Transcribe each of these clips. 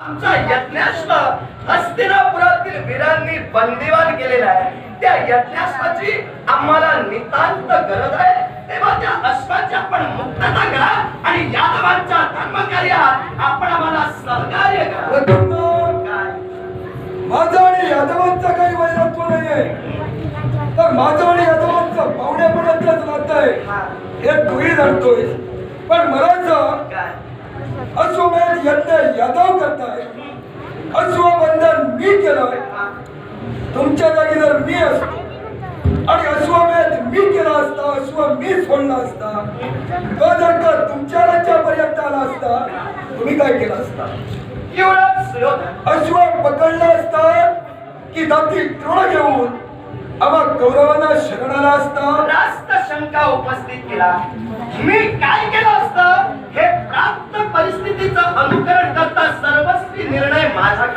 आमचा यज्ञाश्व हस्तिनापुरातील वीरांनी बंदिवान केलेला आहे. त्या यज्ञाश्वाची आम्हाला नितांत गरज आहे. तेव्हा त्या अश्वाची आपण मुक्तता करा आणि यादवांच्या धर्मकार्यात आपण आम्हाला सहकार्य करा? माझं आणि यादवांचं काही वैरत्व नाहीये. तर माझं आणि यादवांचं पाहुण्यापर्यंतच नातं आहे. हा, तूही जाणतोय. पण काय? अश्वमेध यज्ञ यादव करताय. अश्वबंधन मी केलंय. तुमच्या जागी जर मी असतो आणि अश्वमेध मी केला असता अश्व मी सोडला असता तो जर का तुमच्या राज्यापर्यंत आला असता तुम्ही काय केला असता? अश्व पकडला असता की दाती तृण घेऊन आम्हा कौरवांना शरण आला असता? रास्त शंका उपस्थित केला. मी काय केलं असतं?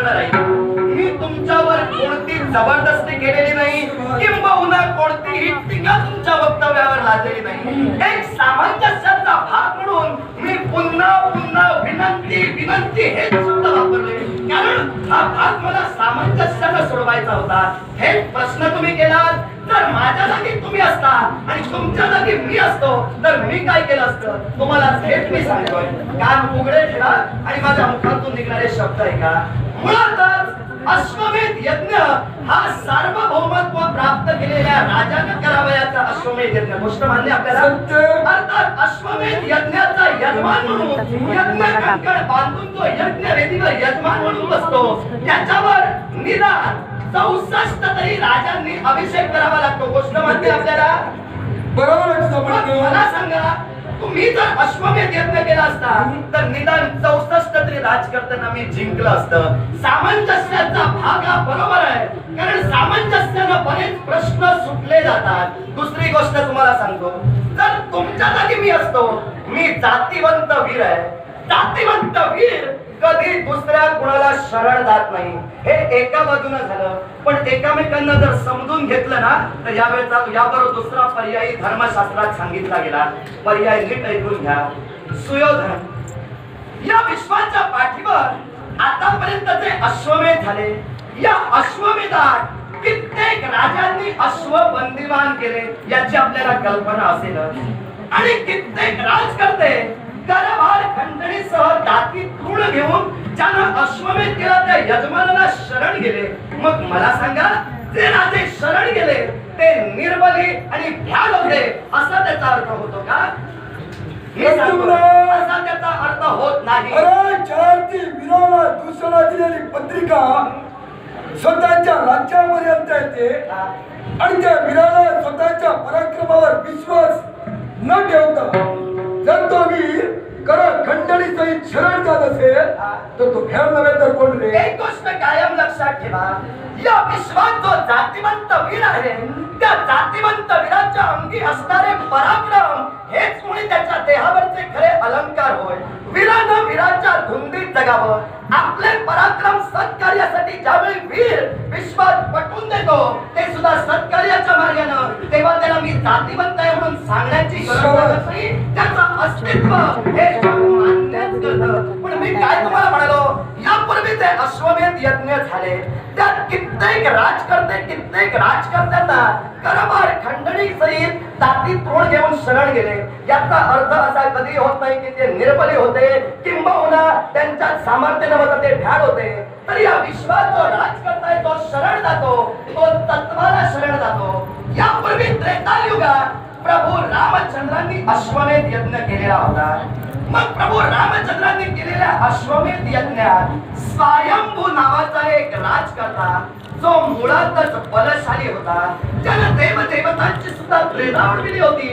करणार आहे. मी तुमच्यावर कोणती जबरदस्ती केलेली नाही किंबहुना कोणतीही टीका तुमच्या वक्तव्यावर लादलेली नाही. एक सामंजस्याचा भाग म्हणून मी पुन्हा पुन्हा विनंती विनंती हे शब्द वापरले कारण हा भाग मला सामंजस्यानं सोडवायचा होता. हे प्रश्न तुम्ही केलात. तर माझ्या जागी तुम्ही असता आणि तुमच्या जागी मी असतो तर मी काय केलं असतं? तुम्हाला थेट मी सांगतोय. कान उघडे ठेवा आणि माझ्या मुखातून निघणारे शब्द ऐका. मुळातच अश्वमेध यज्ञ हा सार्वभौमत्व प्राप्त केलेल्या राजानं करावयाचा अश्वमेध यज्ञ. गोष्ट मान्य आपल्याला. अर्थात अश्वमेध यज्ञाचा यजमान म्हणून यज्ञ कंकण बांधून तो यज्ञ वेदीवर यजमान म्हणून बसतो. त्याच्यावर निदान चौसष्ट तरी राजांनी अभिषेक करावा लागतो. गोष्ट मान्य आपल्याला? बरोबर मला सांगा तुम्ही जर अश्वमेध यज्ञ केला असता तर निदान चौसष्ट तरी राजकर्त्यांना मी जिंकलं असतं. सामंजस्याचा भाग हा बरोबर आहे कारण सामंजस्यानं बरेच प्रश्न सुटले जातात. दुसरी गोष्ट तुम्हाला सांगतो जर तुमच्या जागी मी असतो मी जातीवंत वीर आहे. जातीवंत वीर कधी दुसऱ्या कुणाला शरण जात नाही. हे एका बाजूने झालं पण एकामेकांना जर समजून घेतलं ना तर यावेळेचा याबरोबर दुसरा पर्यायी धर्मशास्त्रात सांगितला गेला. पर्याय नीट ऐकून घ्या. सुयोधन या विश्वाच्या पाठीवर आतापर्यंत जे अश्वमेध झाले. या अश्वमेधात कित्येक राजांनी अश्व बंदिवान केले याची आपल्याला कल्पना असेल आणि कित्येक राजकर्ते कारभार खंडणीसह दाती तृण घेऊन ज्यानं अश्वमेध केला त्या यजमानाला शरण गेले. मग मला सांगा जे राजे शरण गेले ते निर्बली आणि भ्याल होते असा त्याचा अर्थ होतो का? असा त्याचा अर्थ होत नाही. अरे चारती वीराला दुसरा दिलेली पत्रिका स्वतःच्या राज्यापर्यंत येते आणि त्या वीराला स्वतःच्या पराक्रमावर विश्वास न ठेवता खंडणी सहित शरण जात असेल तर तो भ्याल नव्हे तर कोण रे? एक गोष्ट कायम लक्षात ठेवा. या विश्वात जो जातिवंत वीर आहे त्या जातिवंत वीराच्या अंगी असणारे पराक्रम हेच मुळे त्याच्या देहावरचे खरे अलंकार होय. वीरानं वीराच्या धुंदीत जगावं. आपले पराक्रम सत्कार्यासाठी ज्यावेळी वीर विश्वात पटवून देतो ते सुद्धा सत्कार्याच्या मार्गानं. तेव्हा त्याला मी जातिवंत आहे म्हणून सांगण्याची गरज नाही. त्याचं अस्तित्व हे मान्यच पण मी काय तुम्हाला म्हणालो? यापूर्वी ते अश्वमेध यज्ञ झाले. त्यात कित्येक राजकर्ते कित्येक राजकर्त्यांना कारभार खंडणी सहित ताती तोड घेऊन शरण गेले. याचा अर्थ असा कधी होत नाही की ते निर्बली होते किंबहुना त्यांच्यात सामर्थ्य नव्हतं ते भ्याड होते तर या विश्वात जो राज करताय तो शरण जातो तो तत्वाला शरण जातो. यापूर्वी त्रेतायुगात प्रभू रामचंद्रांनी अश्वमेध यज्ञ केलेला होता. मग प्रभू रामचंद्रांनी केलेल्या अश्वमेध यज्ञात स्वयंभू नावाचा एक राजकर्ता जो मुळातच बलशाली होता. ज्यानं देवदेवतांची सुद्धा प्रेरणा मिळली होती.